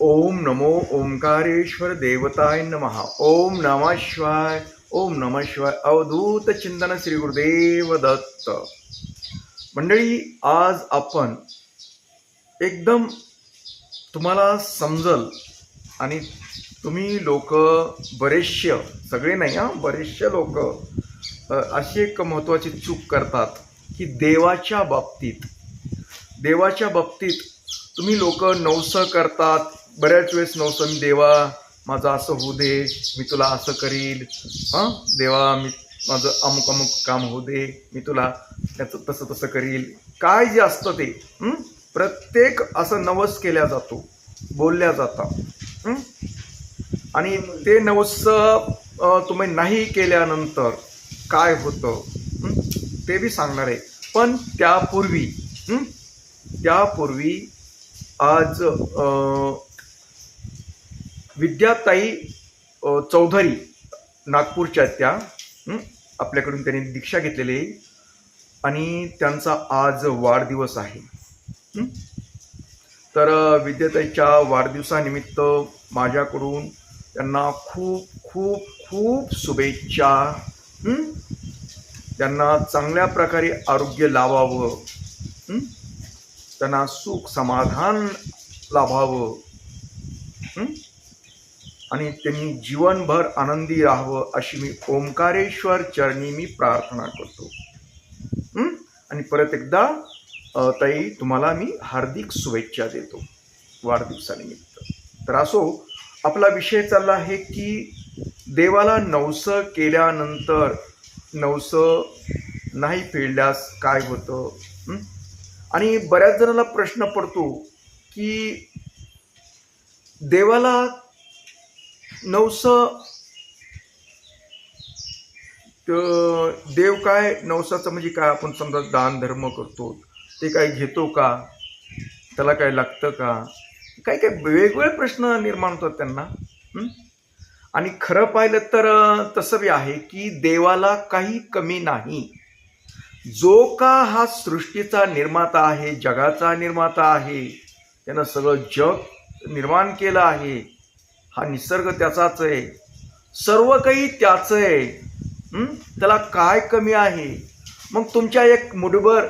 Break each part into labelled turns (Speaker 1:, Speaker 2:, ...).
Speaker 1: ओम नमो ओंकारेश्वर देवताय नमः। ओम नमः शिवाय ओम नमः शिवाय। अवधूत चिंतन श्री गुरुदेव दत्त। मंडळी आज आपण एकदम तुम्हाला समजल आणि तुम्ही लोक बरेचसे सगळे नाही हां बरेचसे लोक अशी एक महत्त्वाची चूक करतात की देवाच्या बाबतीत देवाच्या बाबतीत तुम्ही लोक नवसं करतात बऱ्याच वेळेस नव्हतं मी देवा माझं असं होऊ दे मी तुला असं करील. हां? देवा मी माझं अमुक अमुक काम होऊ दे मी तुला त्याचं तसं तसं करील. काय जे असतं ते प्रत्येक असं नवस केल्या जातो बोलल्या जातात आणि ते नवस तुम्ही नाही केल्यानंतर काय होतं? ते बी सांगणार आहे. पण त्यापूर्वी त्यापूर्वी आज आ, विद्याताई चौधरी नागपूरच्या आहेत त्या. आपल्याकडून त्यांनी दीक्षा घेतलेली आहे. आणि त्यांचा आज वाढदिवस आहे. तर विद्याताईच्या वाढदिवसानिमित्त माझ्याकडून त्यांना खूप खूप खूप शुभेच्छा. त्यांना चांगल्या प्रकारे आरोग्य लावावं. त्यांना सुख समाधान लाभावं. आणि त्यांनी जीवनभर आनंदी राहावं अशी मी ओंकारेश्वर चरणी मी प्रार्थना करतो. आणि परत एकदा ताई तुम्हाला मी हार्दिक शुभेच्छा देतो वाढदिवसानिमित्त. तर असो आपला विषय चालला आहे की देवाला नवसं केल्यानंतर नवसं नाही फेडल्यास काय होतं? आणि बऱ्याच जणांना प्रश्न पडतो की देवाला नवसं देव काय? नवसाचं म्हणजे काय? आपण समजा दान धर्म करतो. ते काय घेतो का? त्याला काय लागतं का? काय काय वेगवेगळे प्रश्न निर्माण होतात त्यांना. आणि खरं पाहिलं तर तसं बी आहे की देवाला काही कमी नाही. जो का हा सृष्टीचा निर्माता आहे जगाचा निर्माता आहे त्यानं सगळं जग निर्माण केलं आहे हा निसर्ग त्याचाच आहे. सर्व काही त्याचं आहे. त्याला काय कमी आहे? मग तुमच्या एक मुठभर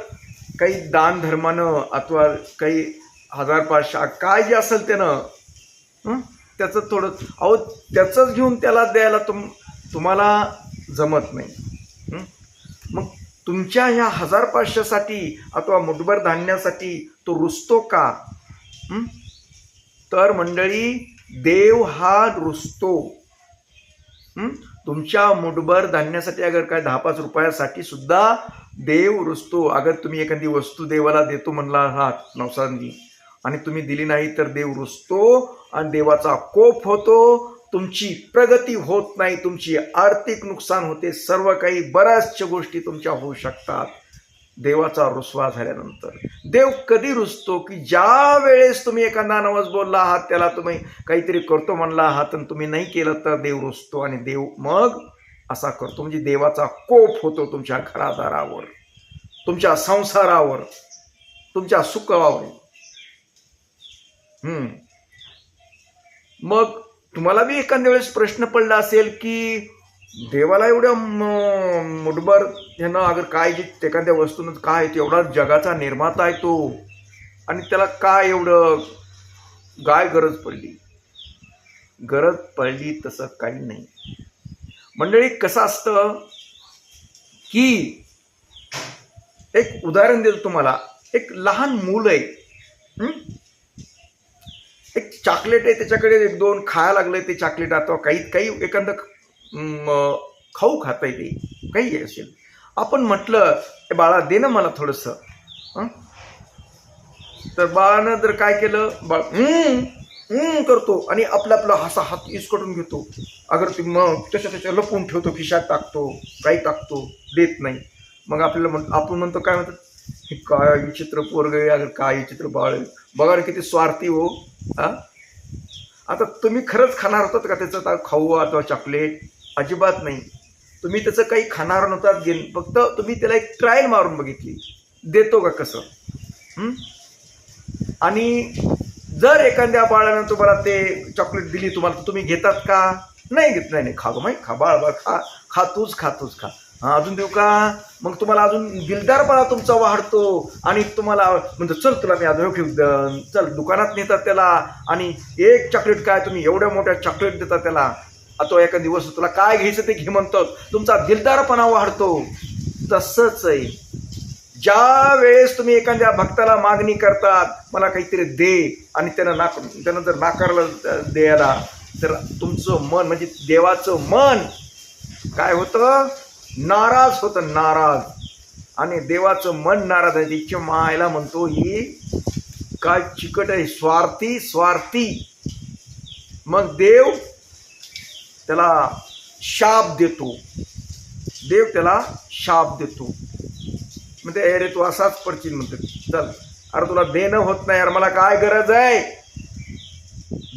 Speaker 1: काही दान धर्मानं अथवा काही हजार पाचशा काय जे असेल त्यानं त्याचं थोडं अहो त्याचंच घेऊन त्याला द्यायला तुम तुम्हाला जमत नाही. मग तुमच्या ह्या हजार पाचशेसाठी अथवा मुठभर धान्यासाठी तो रुसतो का? तर मंडळी देव हा रुसतो. तुमच्या मुठभर धान्यासाठी अगर काय दहा पाच रुपयासाठी सुद्धा देव रुसतो. अगर तुम्ही एखादी वस्तू देवाला देतो म्हणला आहात नवसांनी आणि तुम्ही दिली नाही तर देव रुसतो आणि देवाचा कोप होतो. तुमची प्रगती होत नाही तुमची आर्थिक नुकसान होते. सर्व काही बऱ्याचशा गोष्टी तुमच्या होऊ शकतात. देवाचा रुसवा झाल्यानंतर. देव कधी रुसतो की ज्या वेळेस तुम्ही एखादा नवस बोलला आहात त्याला तुम्ही काहीतरी करतो म्हणला आहात आणि तुम्ही नाही केलं तर देव रुसतो आणि देव मग असा करतो. म्हणजे देवाचा कोप होतो तुमच्या घरादारावर तुमच्या संसारावर तुमच्या सुखावर. मग तुम्हाला बी एखाद्या वेळेस प्रश्न पडला असेल की देवाला एवढ्या मुठभर ह्यानं अगर काय जे एखाद्या वस्तूनं काय ते एवढा जगाचा निर्माता आहे तो. आणि त्याला काय एवढं काय गरज पडली? गरज पडली तसं काही नाही. मंडळी कसं असतं की एक उदाहरण देतो तुम्हाला. एक लहान मूल आहे. एक चॉकलेट आहे त्याच्याकडे एक दोन खायला लागलं ते चॉकलेट आता. काही काही एखादं खाऊ खाता येते काही असेल. आपण म्हटलं "ए बाळा दे ना मला थोडंसं. हं?" तर बाळानं जर काय केलं बाळ करतो आणि आपला आपला हसा हात इसकटून घेतो. अगर ती मग त्याच्या त्याच्या लपवून ठेवतो खिशात टाकतो काही टाकतो देत नाही. मग आपल्याला म्हण आपण म्हणतो काय म्हणतात? हे काय विचित्र पोरग आहे अगर काय विचित्र बाळ बघा किती स्वार्थी हो. आता तुम्ही खरंच खाणार होतात का त्याचं? खाऊ अथवा चॉकलेट? अजिबात नाही. तुम्ही त्याचं काही खाणार नव्हतात गेन फक्त तुम्ही त्याला एक ट्रायल मारून बघितली. देतो का कसं? आणि जर एखाद्या बाळानं तुम्हाला ते चॉकलेट दिली तुम्हाला तर तुम्ही घेतात का? नाही घेत नाही नाही. खा गो माही खा बाळ बाळ खा. खा तूच खा तूच खा. हा अजून देऊ का? मग तुम्हाला अजून दिलदारपणा तुमचा वाढतो. आणि तुम्हाला म्हणजे चल तुला मी अजून ओके, द- चल दुकानात नेतात त्याला. आणि एक चॉकलेट काय तुम्ही एवढ्या मोठ्या चॉकलेट देतात त्याला. आता एका दिवस तुला काय घ्यायचं ते घे म्हणतात तुमचा दिलदारपणा वाढतो. तसंच आहे. ज्या वेळेस तुम्ही एखाद्या भक्ताला मागणी करतात मला काहीतरी दे आणि त्यानं नाक त्यानं जर नाकारलं द्यायला तर तुमचं मन म्हणजे देवाचं मन काय होतं? नाराज होतं नाराज. आणि देवाचं मन नाराज आहे. तिच्या मायला म्हणतो ही काय चिकट आहे स्वार्थी स्वार्थी. मग देव त्याला शाप देतो. देव त्याला शाप देतो. म्हणते अरे तू असाच पडशील म्हणते. चल अरे तुला देणं होत नाही अरे मला काय गरज आहे?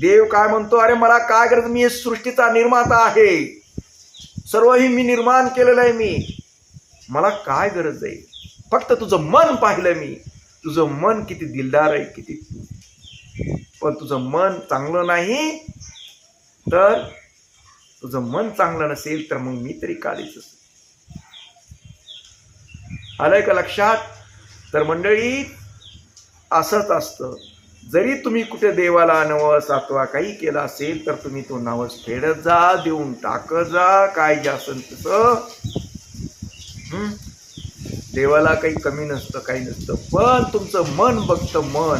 Speaker 1: देव काय म्हणतो अरे मला काय गरज? मी हे सृष्टीचा निर्माता आहे. सर्व ही मी निर्माण केलेलं आहे मी. मला काय गरज आहे? फक्त तुझं मन पाहिलं मी. तुझं मन किती दिलदार आहे किती पण तुझं मन चांगलं नाही तर तुझं मन चांगलं नसेल तर मग मी तरी कालीच काढीच आलंय का लक्षात? तर मंडळी असंच असतं. जरी तुम्ही कुठे देवाला नवस अथवा काही केला असेल तर तुम्ही तो नवस फेडत जा देऊन टाकत जा काय जे असेल तसं. देवाला काही कमी नसतं काही नसतं. पण तुमचं मन बघतं मन.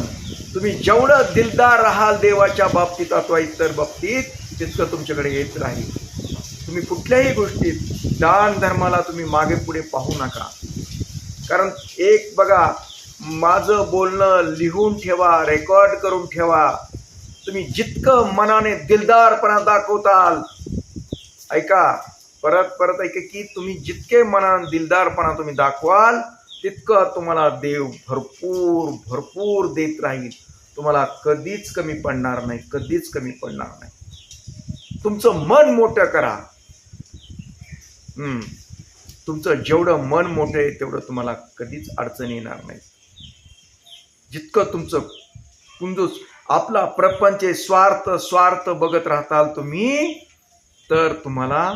Speaker 1: तुम्ही जेवढं दिलदार राहाल देवाच्या बाबतीत अथवा इतर बाबतीत तितकं तुमच्याकडे येत राहील. तुम्ही कुठल्याही गोष्टीत दान धर्माला तुम्ही मागे पुढे पाहू नका. कारण एक बघा माझं बोलणं लिहून ठेवा रेकॉर्ड करून ठेवा. तुम्ही जितकं मनाने दिलदारपणा दाखवताल ऐका परत परत ऐका की तुम्ही जितके मनाने दिलदारपणा तुम्ही दाखवाल तितकं तुम्हाला देव भरपूर भरपूर देत राहील. तुम्हाला कधीच कमी पडणार नाही कधीच कमी पडणार नाही. तुमचं मन मोठं करा. हम्म. तुमचं जेवढं मन मोठं आहे तेवढं तुम्हाला कधीच अडचण येणार नाही. जितकं तुमचं कुंजूस आपला प्रपंच स्वार्थ स्वार्थ बघत राहताल तुम्ही तर तुम्हाला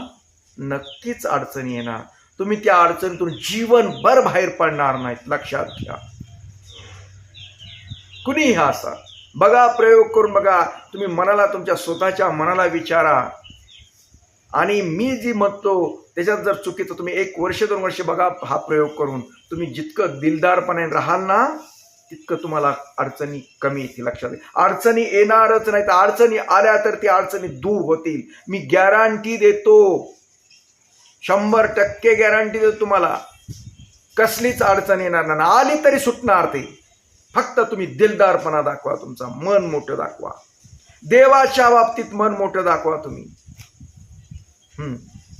Speaker 1: नक्कीच अडचण येणार. तुम्ही त्या अडचणीतून जीवनभर बाहेर पडणार नाहीत लक्षात घ्या कुणीही असा बघा प्रयोग करून बघा. तुम्ही मनाला तुमच्या स्वतःच्या मनाला विचारा. आणि मी जी म्हणतो त्याच्यात जर चुकीचं तुम्ही एक वर्ष दोन वर्ष बघा हा प्रयोग करून तुम्ही जितकं दिलदारपणे राहाल ना तितकं तुम्हाला अडचणी कमी येतील लक्षात अडचणी येणारच नाही तर अडचणी आल्या तर ती अडचणी दूर होतील. मी गॅरंटी देतो. शंभर टक्के गॅरंटी देतो तुम्हाला. कसलीच अडचण येणार नाही. आली तरी सुटणार ते. फक्त तुम्ही दिलदारपणा दाखवा तुमचा मन मोठं दाखवा. देवाच्या बाबतीत मन मोठं दाखवा तुम्ही.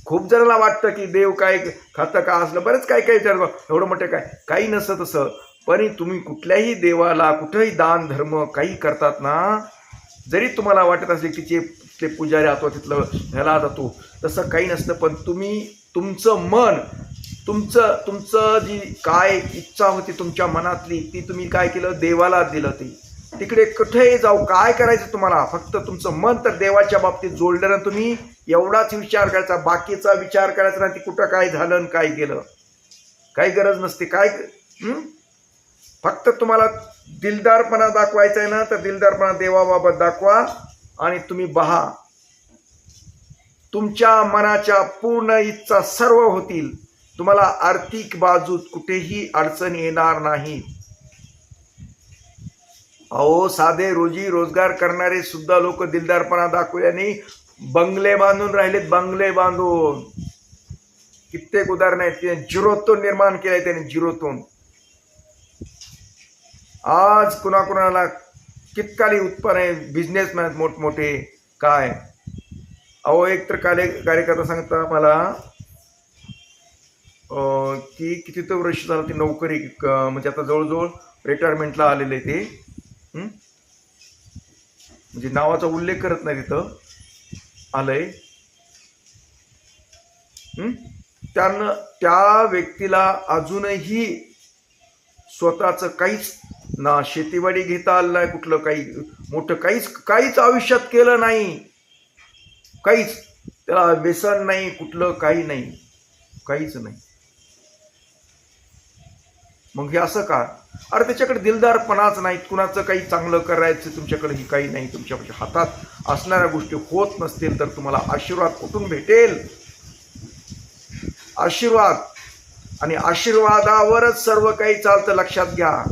Speaker 1: खूप जणांना वाटतं की देव काय खातं का असलं बरंच काय काय विचार एवढं मोठं काय? काही नसतं तसं. पण तुम्ही कुठल्याही देवाला कुठंही दान धर्म काही करतात ना जरी तुम्हाला वाटत असेल की ते ते पुजारी अथवा तिथलं ह्याला जातो तसं काही नसतं पण तुम्ही तुमचं मन तुमचं तुमचं जी काय इच्छा होती तुमच्या मनातली ती तुम्ही काय केलं? देवाला दिलं ते. तिकडे कुठेही जाऊ काय करायचं तुम्हाला? फक्त तुमचं मन तर देवाच्या बाबतीत जोडलं ना तुम्ही एवढाच विचार करायचा. बाकीचा विचार करायचा नाही ती कुठं काय झालं आणि काय गेलं? काही गरज नसते. काय फक्त तुम्हाला दिलदारपणा दाखवायचा आहे ना तर दिलदारपणा देवाबाबत दाखवा आणि तुम्ही बहा. तुमच्या मनाच्या पूर्ण इच्छा सर्व होतील. तुम्हाला आर्थिक बाजूत कुठेही अडचण येणार नाही. अहो साधे रोजी रोजगार करणारे सुद्धा लोक दिलदारपणा दाखवल्याने बंगले बांधून राहिलेत बंगले बांधून. कित्येक उदाहरण आहेत. त्याने झिरोतून निर्माण केलंय त्याने झिरोतून आज कुणाकुणाला कितकाली उत्पन्न आहे? बिझनेसमॅन मोठमोठे. काय? अहो एक तर कार्य कार्यकर्ता सांगता मला की किती तर वर्ष झालं ती नोकरी म्हणजे आता जवळजवळ रिटायरमेंटला आलेले ते. म्हणजे नावाचा उल्लेख करत नाही तिथं. आलंय. त्यानं त्या व्यक्तीला अजूनही स्वतःचं काहीच ना शेतीवाडी घेता आलं नाही कुठलं काही. मोठं काहीच काहीच आयुष्यात केलं नाही. काहीच. त्याला व्यसन नाही कुठलं काही नाही. काहीच नाही. मग हे असं का? अरे त्याच्याकडे दिलदारपणाच नाही कुणाचं काही चांगलं करायचं तुमच्याकडे ही काही नाही. तुमच्या हातात असणाऱ्या गोष्टी होत नसतील तर तुम्हाला आशीर्वाद कुठून भेटेल? आशीर्वाद. आणि आशीर्वादावरच सर्व काही चालतं. लक्षात घ्या.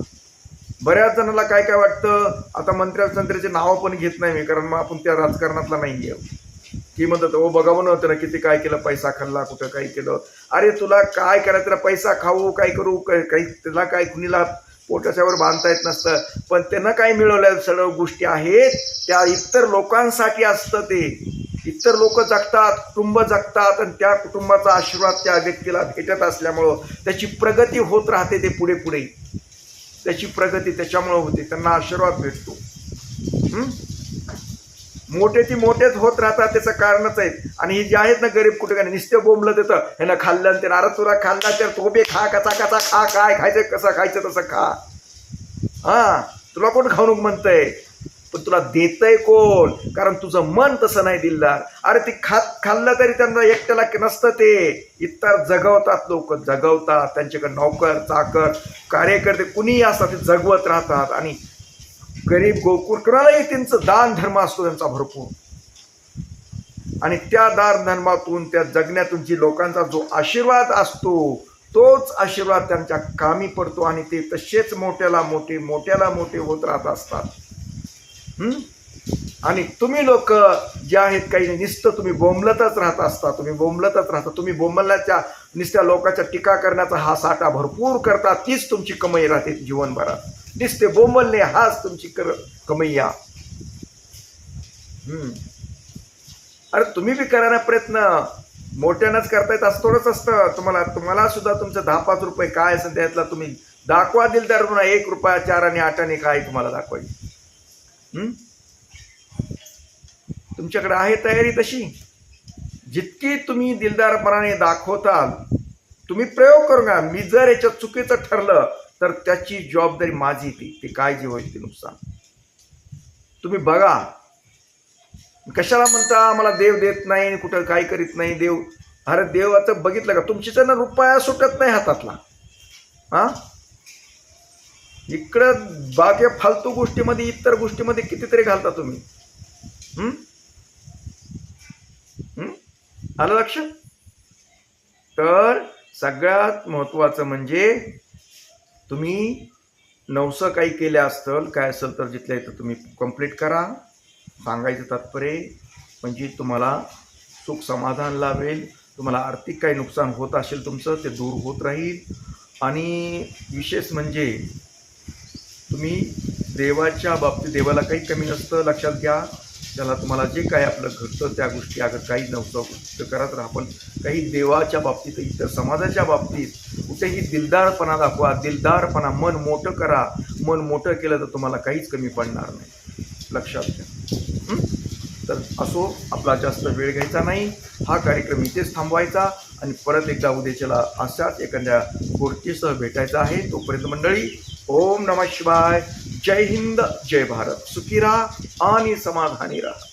Speaker 1: बऱ्याच जणांना काय काय वाटतं? आता मंत्र्याचे नावं पण घेत नाही मी कारण मग आपण त्या राजकारणातला नाही आहे की म्हणतात ओ बघावं नव्हतं ना किती काय केलं पैसा खाल्ला कुठं काय केलं. अरे तुला काय करायचं त्याला पैसा खाऊ काय करू काय- काही त्याला काय कुणीला पोटाच्यावर बांधता येत नसतं. पण त्यांना काय मिळवल्या सर्व गोष्टी आहेत त्या इतर लोकांसाठी असतं ते. इतर लोक जगतात कुटुंब जगतात आणि त्या कुटुंबाचा आशीर्वाद त्या व्यक्तीला भेटत असल्यामुळं त्याची प्रगती होत राहते ते पुढे पुढे. त्याची प्रगती त्याच्यामुळं होते त्यांना आशीर्वाद भेटतो. मोठे ती मोठेच होत राहतात त्याचं कारणच आहे. आणि हे जे आहेत ना गरीब कुठे काय नुसतं बोंबलं देतं. ह्यानं खाल्लं ते अरे तुला खाल्ला तर तो बे खा कसा कसा खा काय खायचं कसं खायचं तसं खा. हा तुला कोण खाऊन म्हणतंय? पण तुला देतंय कोण? कारण तुझं मन तसं नाही दिलदार. अरे ते खात खाल्लं तरी त्यांना एकट्याला नसतं ते. इतर जगवतात लोक जगवतात. त्यांच्याकडे नोकर चाकर कार्यकर्ते कुणीही असतात ते जगवत राहतात. आणि गरीब गोकुळ कुणालाही त्यांचं दान धर्म असतो त्यांचा भरपूर. आणि त्या दान धर्मातून त्या जगण्यातून जी लोकांचा जो आशीर्वाद असतो तोच आशीर्वाद त्यांच्या कामी पडतो आणि ते तसेच मोठ्याला मोठे मोठ्याला मोठे होत राहत असतात. आणि तुम्ही लोक जे आहेत काही नुसतं तुम्ही बोंबलतच राहत असता तुम्ही बोंबलतच राहता तुम्ही बोंबलण्याच्या नुसत्या लोकांच्या टीका करण्याचा हा साठा भरपूर करता तीच तुमची कमाई राहते जीवनभरात. दिसते बोमलने हाच तुमची कर कमैया. हम्म. अरे तुम्ही बी करा ना प्रयत्न. मोठ्यानंच करतायत असं थोडंच असतं. तुम्हाला तुम्हाला सुद्धा तुमचं दहा पाच रुपये काय असेल त्यातला तुम्ही दाखवा दिल तर पुन्हा एक रुपया चार आणि आठ आणि काय तुम्हाला दाखवायची. हम्म? तुमच्याकडे आहे तयारी तशी? जितकी तुम्ही दिलदारपणाने दाखवताल तुम्ही प्रयोग करू का मी जर याच्यात चुकीचं ठरलं तर त्याची जबाबदारी माझी ती. ते काय जे होईल ते नुकसान. तुम्ही बघा. कशाला म्हणता मला देव देत नाही कुठं काय करीत नाही देव. अरे देवाचं बघितलं का? तुमची ना रुपया सुटत नाही हातातला. हा? इकडं बाकी फालतू गोष्टीमध्ये इतर गोष्टीमध्ये कितीतरी घालता तुम्ही. आलं लक्ष? तर सगळ्यात महत्वाचं म्हणजे तुम्ही नवसं काही केलं असतं काय असेल तर जिथल्या इथं तुम्ही कंप्लीट करा. सांगायचं तात्पर्य म्हणजे तुम्हाला सुख समाधान लाभेल. तुम्हाला आर्थिक काही नुकसान होत असेल तुमचं ते दूर होत राहील. आणि विशेष म्हणजे तुम्ही देवाच्या बाबतीत देवाला काही कमी नसतं लक्षात घ्या. त्याला तुम्हाला जे काय आपलं घडतं त्या गोष्टी अगर काही नव्हतं तर करत राहा. पण काही देवाच्या बाबतीत इतर समाजाच्या बाबतीत कुठेही दिलदारपणा दाखवा. दिलदारपणा मन मोठं करा. मन मोठं केलं तर तुम्हाला काहीच कमी पडणार नाही. लक्षात घ्या तर असो आपला जास्त वेळ घ्यायचा नाही. हा कार्यक्रम इथेच थांबवायचा आणि परत एकदा उद्याच्याला अशाच एखाद्या गोष्टीसह भेटायचा आहे. तोपर्यंत मंडळी ओम नमः शिवाय. जय हिंद जय भारत सुखी राहा आणि समाधानी राहा